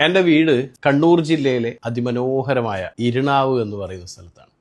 എന്റെ വീട് കണ്ണൂർ ജില്ലയിലെ അതിമനോഹരമായ ഇരുണാവ് എന്ന് പറയുന്ന സ്ഥലത്താണ്.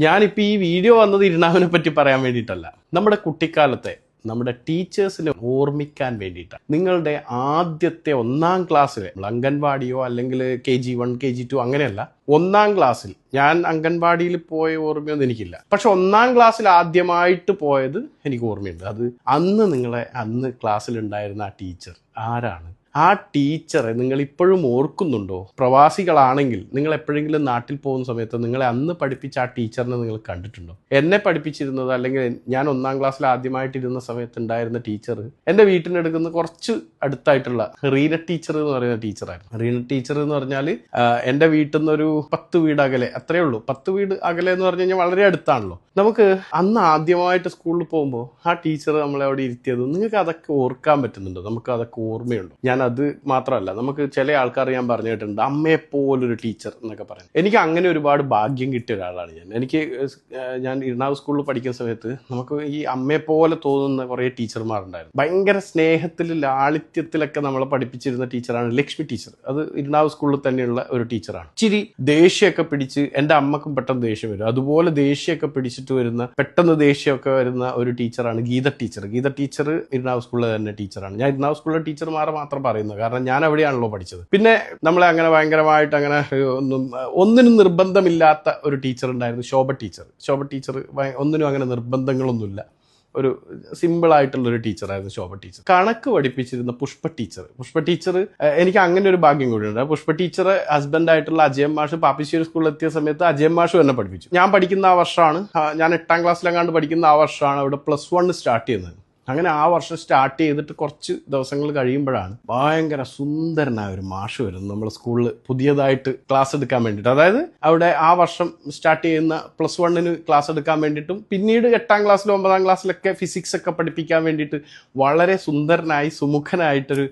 ഞാനിപ്പോൾ ഈ വീഡിയോ വന്നത് ഇരുണാവിനെ പറ്റി പറയാൻ വേണ്ടിയിട്ടല്ല. നമ്മുടെ കുട്ടിക്കാലത്തെ നമ്മുടെ ടീച്ചേഴ്സിനെ ഓർമ്മിക്കാൻ വേണ്ടിയിട്ടാണ്. നിങ്ങളുടെ ആദ്യത്തെ ഒന്നാം ക്ലാസ്സിലെ അംഗൻവാടിയോ അല്ലെങ്കിൽ K G one K G two അങ്ങനെയല്ല ഒന്നാം ക്ലാസ്സിൽ ഞാൻ അംഗൻവാടിയിൽ പോയ ഓർമ്മയൊന്നും എനിക്കില്ല. പക്ഷെ ഒന്നാം ക്ലാസ്സിൽ ആദ്യമായിട്ട് പോയത് എനിക്ക് ഓർമ്മയുണ്ട്. അത് അന്ന് നിങ്ങളെ അന്ന് ക്ലാസ്സിലുണ്ടായിരുന്ന ആ ടീച്ചർ ആരാണ്? ആ ടീച്ചറെ നിങ്ങൾ ഇപ്പോഴും ഓർക്കുന്നുണ്ടോ? പ്രവാസികളാണെങ്കിൽ നിങ്ങൾ എപ്പോഴെങ്കിലും നാട്ടിൽ പോകുന്ന സമയത്ത് നിങ്ങളെ അന്ന് പഠിപ്പിച്ച ആ ടീച്ചറിനെ നിങ്ങൾ കണ്ടിട്ടുണ്ടോ? എന്നെ പഠിപ്പിച്ചിരുന്നത് അല്ലെങ്കിൽ ഞാൻ ഒന്നാം ക്ലാസ്സിൽ ആദ്യമായിട്ടിരുന്ന സമയത്ത് ഉണ്ടായിരുന്ന ടീച്ചർ എന്റെ വീട്ടിനടുക്കുന്ന കുറച്ച് അടുത്തായിട്ടുള്ള റീന ടീച്ചർ എന്ന് പറയുന്ന ടീച്ചറായിരുന്നു. റീന ടീച്ചർ എന്ന് പറഞ്ഞാൽ എന്റെ വീട്ടിൽ നിന്നൊരു പത്ത് വീട് അകലെ അത്രയേ ഉള്ളൂ. പത്ത് വീട് അകലെ എന്ന് പറഞ്ഞു കഴിഞ്ഞാൽ വളരെ അടുത്താണല്ലോ. നമുക്ക് അന്ന് ആദ്യമായിട്ട് സ്കൂളിൽ പോകുമ്പോൾ ആ ടീച്ചർ നമ്മളെ അവിടെ ഇരുത്തിയത് നിങ്ങൾക്ക് അതൊക്കെ ഓർക്കാൻ പറ്റുന്നുണ്ടോ? നമുക്ക് അതൊക്കെ ഓർമ്മയുണ്ടോ? ഞാൻ അത് മാത്രമല്ല നമുക്ക് ചില ആൾക്കാർ ഞാൻ പറഞ്ഞു കേട്ടിട്ടുണ്ട് അമ്മയെ പോലൊരു ടീച്ചർ എന്നൊക്കെ പറയുന്നത്. എനിക്ക് അങ്ങനെ ഒരുപാട് ഭാഗ്യം കിട്ടിയ ഒരാളാണ് ഞാൻ. എനിക്ക് ഞാൻ ഇരുണാവ് സ്കൂളിൽ പഠിക്കുന്ന സമയത്ത് നമുക്ക് ഈ അമ്മയെ പോലെ തോന്നുന്ന കുറേ ടീച്ചർമാരുണ്ടായിരുന്നു. ഭയങ്കര സ്നേഹത്തിൽ ലാളിത്യത്തിലൊക്കെ നമ്മളെ പഠിപ്പിച്ചിരുന്ന ടീച്ചറാണ് ലക്ഷ്മി ടീച്ചർ. അത് ഇരുണാവ് സ്കൂളിൽ തന്നെയുള്ള ഒരു ടീച്ചറാണ്. ഇച്ചിരി ദേഷ്യമൊക്കെ പിടിച്ച് എന്റെ അമ്മക്കും പെട്ടെന്ന് ദേഷ്യം വരും. അതുപോലെ ദേഷ്യമൊക്കെ പിടിച്ചിട്ട് വരുന്ന പെട്ടെന്ന് ദേഷ്യമൊക്കെ വരുന്ന ഒരു ടീച്ചറാണ് ഗീത ടീച്ചർ. ഗീത ടീച്ചർ ഇരുനാവ് സ്കൂളിലെ തന്നെ ടീച്ചറാണ്. ഞാൻ ഇരുനാവ് സ്കൂളിലെ ടീച്ചർമാരെ മാത്രം പറയുന്നത് കാരണം ഞാൻ അവിടെയാണല്ലോ പഠിച്ചത്. പിന്നെ നമ്മളെ അങ്ങനെ ഭയങ്കരമായിട്ട് അങ്ങനെ ഒന്നും ഒന്നിനും നിർബന്ധമില്ലാത്ത ഒരു ടീച്ചർ ഉണ്ടായിരുന്നു ശോഭ ടീച്ചർ. ശോഭ ടീച്ചർ ഒന്നിനും അങ്ങനെ നിർബന്ധങ്ങളൊന്നുമില്ല. ഒരു സിമ്പിൾ ആയിട്ടുള്ള ഒരു ടീച്ചറായിരുന്നു ശോഭ ടീച്ചർ. കണക്ക് പഠിപ്പിച്ചിരുന്ന പുഷ്പ ടീച്ചർ. പുഷ്പ ടീച്ചർ എനിക്ക് അങ്ങനെ ഒരു ഭാഗ്യം കൂടി ഉണ്ട്. പുഷ്പ ടീച്ചർ ഹസ്ബൻഡ് ആയിട്ടുള്ള അജയൻ മാഷ് പാപ്പിശ്ശേരി സ്കൂളിൽ എത്തിയ സമയത്ത് അജയൻ മാഷ് എന്നെ പഠിപ്പിച്ചു. ഞാൻ പഠിക്കുന്ന ആ വർഷമാണ് ഞാൻ എട്ടാം ക്ലാസ്സിലെങ്ങാണ്ട് പഠിക്കുന്ന ആ വർഷമാണ് അവിടെ പ്ലസ് വൺ സ്റ്റാർട്ട് ചെയ്യുന്നത്. അങ്ങനെ ആ വർഷം സ്റ്റാർട്ട് ചെയ്തിട്ട് കുറച്ച് ദിവസങ്ങൾ കഴിയുമ്പോഴാണ് ഭയങ്കര സുന്ദരനായ ഒരു മാഷ് വരുന്നത് നമ്മുടെ സ്കൂളിൽ പുതിയതായിട്ട് ക്ലാസ് എടുക്കാൻ വേണ്ടിയിട്ട്. അതായത് അവിടെ ആ വർഷം സ്റ്റാർട്ട് ചെയ്യുന്ന പ്ലസ് വണ്ണിന് ക്ലാസ് എടുക്കാൻ വേണ്ടിയിട്ടും പിന്നീട് എട്ടാം ക്ലാസ്സിലും ഒമ്പതാം ക്ലാസ്സിലൊക്കെ ഫിസിക്സ് ഒക്കെ പഠിപ്പിക്കാൻ വേണ്ടിയിട്ട് വളരെ സുന്ദരനായി സുമുഖനായിട്ടൊരു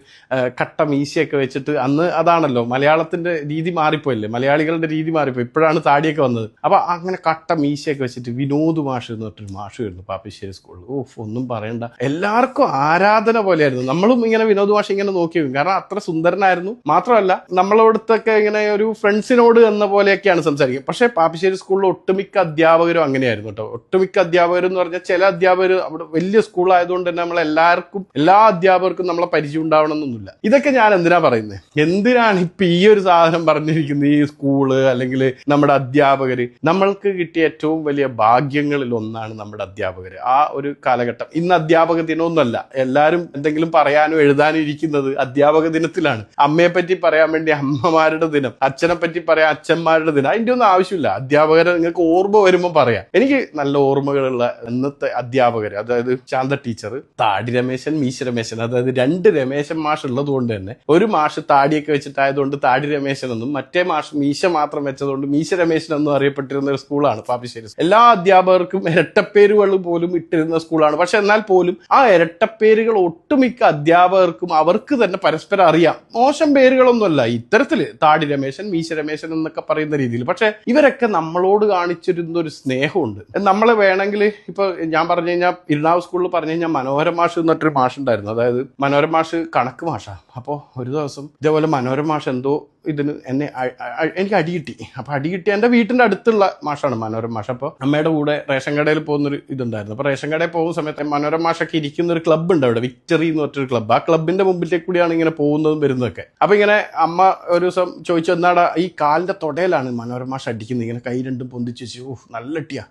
കട്ട മീശയൊക്കെ വെച്ചിട്ട് അന്ന് അതാണല്ലോ മലയാളത്തിന്റെ രീതി മാറിപ്പോയില്ലേ? മലയാളികളുടെ രീതി മാറിപ്പോയി. ഇപ്പോഴാണ് താടിയൊക്കെ വന്നത്. അപ്പോൾ അങ്ങനെ കട്ട മീശയൊക്കെ വെച്ചിട്ട് വിനോദ് മാഷ് എന്ന് പറഞ്ഞിട്ടൊരു മാഷ് വരുന്നു പാപ്പിശ്ശേരി സ്കൂളിൽ ഓഫ് ഒന്നും പറയണ്ട. എല്ലാവർക്കും ആരാധന പോലെയായിരുന്നു. നമ്മളും ഇങ്ങനെ വിനോദ് മാഷ് ഇങ്ങനെ നോക്കി നിൽക്കും. കാരണം അത്ര സുന്ദരനായിരുന്നു. മാത്രമല്ല നമ്മളോടത്തൊക്കെ ഇങ്ങനെ ഒരു ഫ്രണ്ട്സിനോട് എന്ന പോലെയൊക്കെയാണ് സംസാരിക്കുക. പക്ഷേ പാപ്പിശ്ശേരി സ്കൂളിൽ ഒട്ടുമിക്ക അധ്യാപകരും അങ്ങനെയായിരുന്നു കേട്ടോ. ഒട്ടുമിക്ക അധ്യാപകരും എന്ന് പറഞ്ഞാൽ ചില അധ്യാപകർ അവിടെ വലിയ സ്കൂളായതുകൊണ്ട് തന്നെ നമ്മൾ എല്ലാവർക്കും എല്ലാ അധ്യാപകർക്കും നമ്മളെ പരിചയം ഉണ്ടാവണമെന്നൊന്നുമില്ല. ഇതൊക്കെ ഞാൻ എന്തിനാ പറയുന്നത് എന്തിനാണ് ഇപ്പൊ ഈ ഒരു സാധനം പറഞ്ഞിരിക്കുന്നത് ഈ സ്കൂൾ അല്ലെങ്കിൽ നമ്മുടെ അധ്യാപകർ നമ്മൾക്ക് കിട്ടിയ ഏറ്റവും വലിയ ഭാഗ്യങ്ങളിൽ ഒന്നാണ് നമ്മുടെ അധ്യാപകർ ആ ഒരു കാലഘട്ടം. ഇന്ന് അധ്യാപക ദിനമൊന്നുമല്ല. എല്ലാവരും എന്തെങ്കിലും പറയാനോ എഴുതാനോ ഇരിക്കുന്നത് അധ്യാപക ദിനത്തിലാണ്. അമ്മയെ പറ്റി പറയാൻ വേണ്ടി അമ്മമാരുടെ ദിനം അച്ഛനെ പറ്റി പറയാൻ അച്ഛന്മാരുടെ ദിനം അതിന്റെ ഒന്നും ആവശ്യമില്ല. അധ്യാപകരെ നിങ്ങൾക്ക് ഓർമ്മ വരുമ്പോൾ പറയാം. എനിക്ക് നല്ല ഓർമ്മകളുള്ള ഇന്നത്തെ അധ്യാപകർ അതായത് ശാന്ത ടീച്ചർ താടി രമേശൻ മീശ രമേശൻ അതായത് രണ്ട് രമേശൻ മാഷ് ഉള്ളത് കൊണ്ട് തന്നെ ഒരു മാഷ് താടിയൊക്കെ വെച്ചിട്ടായതുകൊണ്ട് താടി രമേശൻ എന്നും മറ്റേ മാഷ് മീശ മാത്രം വെച്ചതുകൊണ്ട് മീശ രമേശൻ എന്നും അറിയപ്പെട്ടിരുന്ന ഒരു സ്കൂളാണ് പാപ്പിശ്ശേരി. എല്ലാ അധ്യാപകർക്കും ഇരട്ടപ്പേരുകൾ പോലും ഇട്ടിരുന്ന സ്കൂളാണ്. പക്ഷെ എന്നാൽ പോലും ആ ഇരട്ടപ്പേരുകൾ ഒട്ടുമിക്ക അധ്യാപകർക്കും അവർക്ക് തന്നെ പരസ്പരം അറിയാം. മോശം പേരുകളൊന്നുമല്ല. ഇത്തരത്തിൽ താടി രമേശൻ മീശ രമേശൻ എന്നൊക്കെ പറയുന്ന രീതിയിൽ. പക്ഷെ ഇവരൊക്കെ നമ്മളോട് കാണിച്ചിരുന്ന ഒരു സ്നേഹമുണ്ട്. നമ്മളെ വേണമെങ്കിൽ ഇപ്പൊ ഞാൻ പറഞ്ഞു കഴിഞ്ഞാൽ ഇരുണാവ് സ്കൂളിൽ പറഞ്ഞു കഴിഞ്ഞാൽ മനോഹര മാഷ് എന്നിട്ടൊരു മാഷ് ഉണ്ടായിരുന്നു അതായത് മനോഹര മാഷ് കണക്ക് മാഷാ. അപ്പോൾ ഒരു ദിവസം ഇതേപോലെ മനോഹര മാഷ് എന്തോ ഇതിന് എന്നെ എനിക്ക് അടി കിട്ടി. അപ്പൊ അടി കിട്ടി എന്റെ വീട്ടിന്റെ അടുത്തുള്ള മാഷാണ് മനോരമ മാഷ. അപ്പോൾ അമ്മയുടെ കൂടെ റേഷൻ കടയിൽ പോകുന്നൊരു ഇതുണ്ടായിരുന്നു. അപ്പൊ റേഷൻ കടയിൽ പോകുന്ന സമയത്ത് മനോരമ മാഷൊക്കെ ഇരിക്കുന്ന ഒരു ക്ലബ്ബ് ഉണ്ട് അവിടെ. വിക്ടറി എന്ന് പറഞ്ഞൊരു ക്ലബ്ബ്. ആ ക്ലബിന്റെ മുമ്പിലേക്ക് കൂടിയാണ് ഇങ്ങനെ പോകുന്നതും വരുന്നതൊക്കെ. അപ്പൊ ഇങ്ങനെ അമ്മ ഒരു ദിവസം ചോദിച്ചു എന്നാടാ ഈ കാലിന്റെ തൊടയിലാണ് മനോരമ മാഷ അടിക്കുന്നത്? ഇങ്ങനെ കൈ രണ്ടും പൊന്തിച്ച് വെച്ചു ഓ നല്ല ഇട്ടിയാ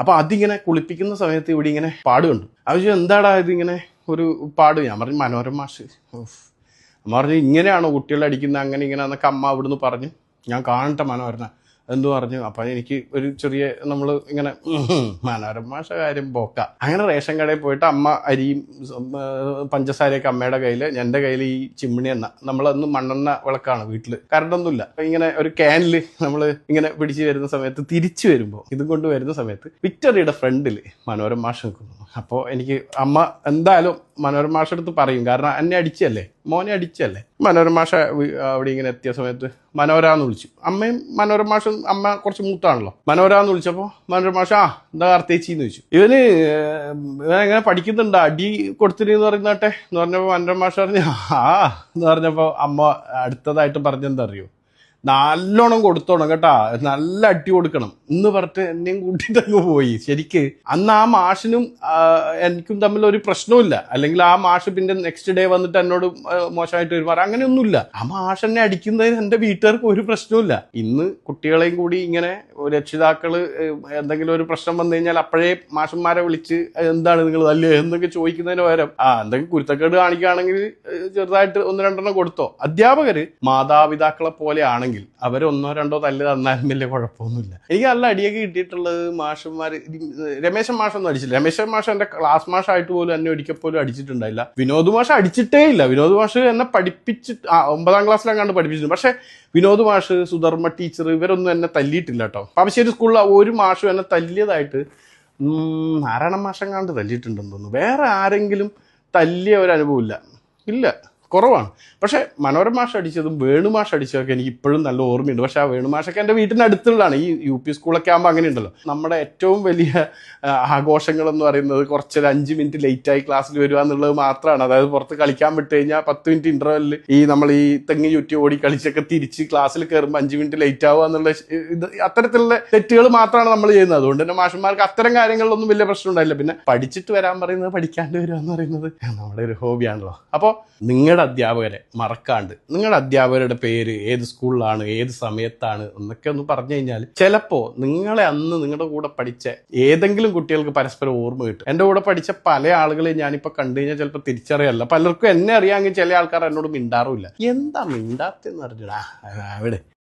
അപ്പൊ അതിങ്ങനെ കുളിപ്പിക്കുന്ന സമയത്ത് ഇവിടെ ഇങ്ങനെ പാടുണ്ട്. കണ്ടു എന്താടാ ഇതിങ്ങനെ ഒരു പാട്? ഞാൻ പറഞ്ഞു മനോരമ മാഷ്. ഓഫ് അമ്മ പറഞ്ഞു ഇങ്ങനെയാണോ കുട്ടികളെ അടിക്കുന്നത്? അങ്ങനെ ഇങ്ങനെ എന്നൊക്കെ അമ്മ അവിടുന്ന് പറഞ്ഞു. ഞാൻ കാണട്ടെ മനോരമ എന്തു പറഞ്ഞു? അപ്പൊ എനിക്ക് ഒരു ചെറിയ നമ്മൾ ഇങ്ങനെ മനോരമ കാര്യം പോക്ക. അങ്ങനെ റേഷൻ കടയിൽ പോയിട്ട് അമ്മ അരിയും പഞ്ചസാരയൊക്കെ അമ്മയുടെ കയ്യിൽ എന്റെ കയ്യിൽ ഈ ചിമ്മിണി എണ്ണ. നമ്മളന്ന് മണ്ണെണ്ണ വിളക്കാണ് വീട്ടിൽ കറണ്ടൊന്നുമില്ല അപ്പൊ ഇങ്ങനെ ഒരു ക്യാനിൽ നമ്മൾ ഇങ്ങനെ പിടിച്ച് വരുന്ന സമയത്ത് തിരിച്ചു വരുമ്പോൾ ഇതും കൊണ്ട് വരുന്ന സമയത്ത് വിക്ടറിയുടെ ഫ്രണ്ടിൽ മനോരമ നിൽക്കുന്നു അപ്പോൾ എനിക്ക് അമ്മ എന്തായാലും മനോരമ എടുത്ത് പറയും. കാരണം എന്നെ അടിച്ചല്ലേ മോനെ അടിച്ചല്ലേ മനോരമാഷ അവിടെ ഇങ്ങനെ എത്തിയ സമയത്ത് മനോരാന്ന് വിളിച്ചു. അമ്മയും മനോരമാഷ അമ്മ കുറച്ച് മൂത്താണല്ലോ. മനോരാന്ന് വിളിച്ചപ്പോൾ മനോരമ ആ എന്താ കാർത്തേച്ചി എന്ന് ചോദിച്ചു. ഇവന് ഇവനെങ്ങനെ പഠിക്കുന്നുണ്ട്? അടി കൊടുത്തിരുന്ന് പറയുന്നട്ടെ എന്ന് പറഞ്ഞപ്പോൾ മനോരമാഷ പറഞ്ഞു ആ എന്ന് പറഞ്ഞപ്പോൾ അമ്മ അടുത്തതായിട്ട് പറഞ്ഞെന്താ അറിയോ? നല്ലോണം കൊടുത്തോണം കേട്ടാ. നല്ല അടി കൊടുക്കണം. എന്ന് പറഞ്ഞിട്ട് എന്നെയും കൂട്ടിയിട്ട് അങ്ങ് പോയി. ശരിക്ക് അന്ന് ആ മാഷിനും എനിക്കും തമ്മിൽ ഒരു പ്രശ്നവുമില്ല. അല്ലെങ്കിൽ ആ മാഷ് പിന്നെ നെക്സ്റ്റ് ഡേ വന്നിട്ട് എന്നോട് മോശമായിട്ട് വരുമാറ അങ്ങനെയൊന്നുമില്ല. ആ മാഷ് എന്നെ അടിക്കുന്നതിന് എന്റെ വീട്ടുകാർക്ക് ഒരു പ്രശ്നവുമില്ല. ഇന്ന് കുട്ടികളെയും കൂടി ഇങ്ങനെ രക്ഷിതാക്കൾ എന്തെങ്കിലും ഒരു പ്രശ്നം വന്നു കഴിഞ്ഞാൽ അപ്പോഴേ മാഷന്മാരെ വിളിച്ച് എന്താണ് നിങ്ങൾ അല്ലേ എന്നൊക്കെ ചോദിക്കുന്നതിന് പകരം ആ എന്തെങ്കിലും കുരുത്തക്കേട് കാണിക്കുകയാണെങ്കിൽ ചെറുതായിട്ട് ഒന്ന് രണ്ടെണ്ണം കൊടുത്തോ. അധ്യാപകര് മാതാപിതാക്കളെ പോലെ ആണെങ്കിൽ അവർ ഒന്നോ രണ്ടോ തല്ല് തന്നാലും വലിയ കുഴപ്പമൊന്നുമില്ല. എനിക്ക് നല്ല അടിയൊക്കെ കിട്ടിയിട്ടുള്ളത് മാഷന്മാർ രമേശൻ മാഷൊന്നും അടിച്ചില്ല രമേശൻ മാഷ എന്റെ ക്ലാസ് മാഷായിട്ട് പോലും എന്നെ ഒരിക്കൽ പോലും അടിച്ചിട്ടുണ്ടായില്ല. വിനോദ് മാഷ അടിച്ചിട്ടേ ഇല്ല വിനോദ് മാഷ് എന്നെ പഠിപ്പിച്ച് ആ, ഒമ്പതാം ക്ലാസ്സിലെങ്ങാണ്ട് പഠിപ്പിച്ചിട്ടുണ്ട് പക്ഷെ വിനോദ് മാഷ് സുധർമ്മ ടീച്ചർ ഇവരൊന്നും എന്നെ തല്ലിയിട്ടില്ല കേട്ടോ പാവശ്ശേരി സ്കൂളിൽ ഒരു മാഷും എന്നെ തല്ലിയതായിട്ട് നാരായണ നാരായണ കണ്ട് തല്ലിയിട്ടുണ്ടെന്ന് തോന്നുന്നു. വേറെ ആരെങ്കിലും തല്ലിയ ഒരു അനുഭവമില്ല ഇല്ല. കുറവാണ്. പക്ഷേ മനോരമ അടിച്ചതും വേണുമാഷ് അടിച്ചതൊക്കെ എനിക്ക് ഇപ്പോഴും നല്ല ഓർമ്മയുണ്ട്. പക്ഷേ ആ വേണുമാഷൊക്കെ എന്റെ വീട്ടിന്റെ അടുത്തുള്ളതാണ്. ഈ യു പി സ്കൂളൊക്കെ ആകുമ്പോൾ അങ്ങനെ ഉണ്ടല്ലോ നമ്മുടെ ഏറ്റവും വലിയ ആഘോഷങ്ങൾ എന്ന് പറയുന്നത് കുറച്ചൊരു അഞ്ച് മിനിറ്റ് ലേറ്റായി ക്ലാസ്സിൽ വരിക എന്നുള്ളത് മാത്രമാണ്. അതായത് പുറത്ത് കളിക്കാൻ വിട്ട് കഴിഞ്ഞാൽ പത്ത് മിനിറ്റ് ഇന്റർവെല്ലിൽ ഈ നമ്മൾ ഈ തെങ്ങ് ചുറ്റി ഓടി കളിച്ചൊക്കെ തിരിച്ച് ക്ലാസ്സിൽ കയറുമ്പോൾ അഞ്ച് മിനിറ്റ് ലേറ്റ് ആവുക എന്നുള്ള ഇത് അത്തരത്തിലുള്ള തെറ്റുകൾ മാത്രമാണ് നമ്മൾ ചെയ്യുന്നത്. അതുകൊണ്ട് തന്നെ മാഷന്മാർക്ക് അത്തരം കാര്യങ്ങളിലൊന്നും വലിയ പ്രശ്നം ഉണ്ടായില്ല. പിന്നെ പഠിച്ചിട്ട് വരാൻ പറയുന്നത് പഠിക്കാണ്ട് വരിക എന്ന് പറയുന്നത് നമ്മുടെ ഒരു ഹോബിയാണല്ലോ അപ്പോൾ നിങ്ങളുടെ അധ്യാപകരെ മറക്കാണ്ട്. നിങ്ങളുടെ അധ്യാപകരുടെ പേര് ഏത് സ്കൂളിലാണ് ഏത് സമയത്താണ് എന്നൊക്കെ ഒന്ന് പറഞ്ഞു കഴിഞ്ഞാൽ ചിലപ്പോൾ നിങ്ങളെ അന്ന് നിങ്ങളുടെ കൂടെ പഠിച്ച ഏതെങ്കിലും കുട്ടികൾക്ക് പരസ്പരം ഓർമ്മ കിട്ടും. എന്റെ കൂടെ പഠിച്ച പല ആളുകളെയും ഞാനിപ്പോൾ കണ്ടു കഴിഞ്ഞാൽ ചിലപ്പോൾ തിരിച്ചറിയല്ല. പലർക്കും എന്നെ അറിയാമെങ്കിൽ ചില ആൾക്കാർ എന്നോട് മിണ്ടാറുമില്ല. എന്താ മിണ്ടാത്തെന്ന് അറിഞ്ഞടാ? അവിടെ.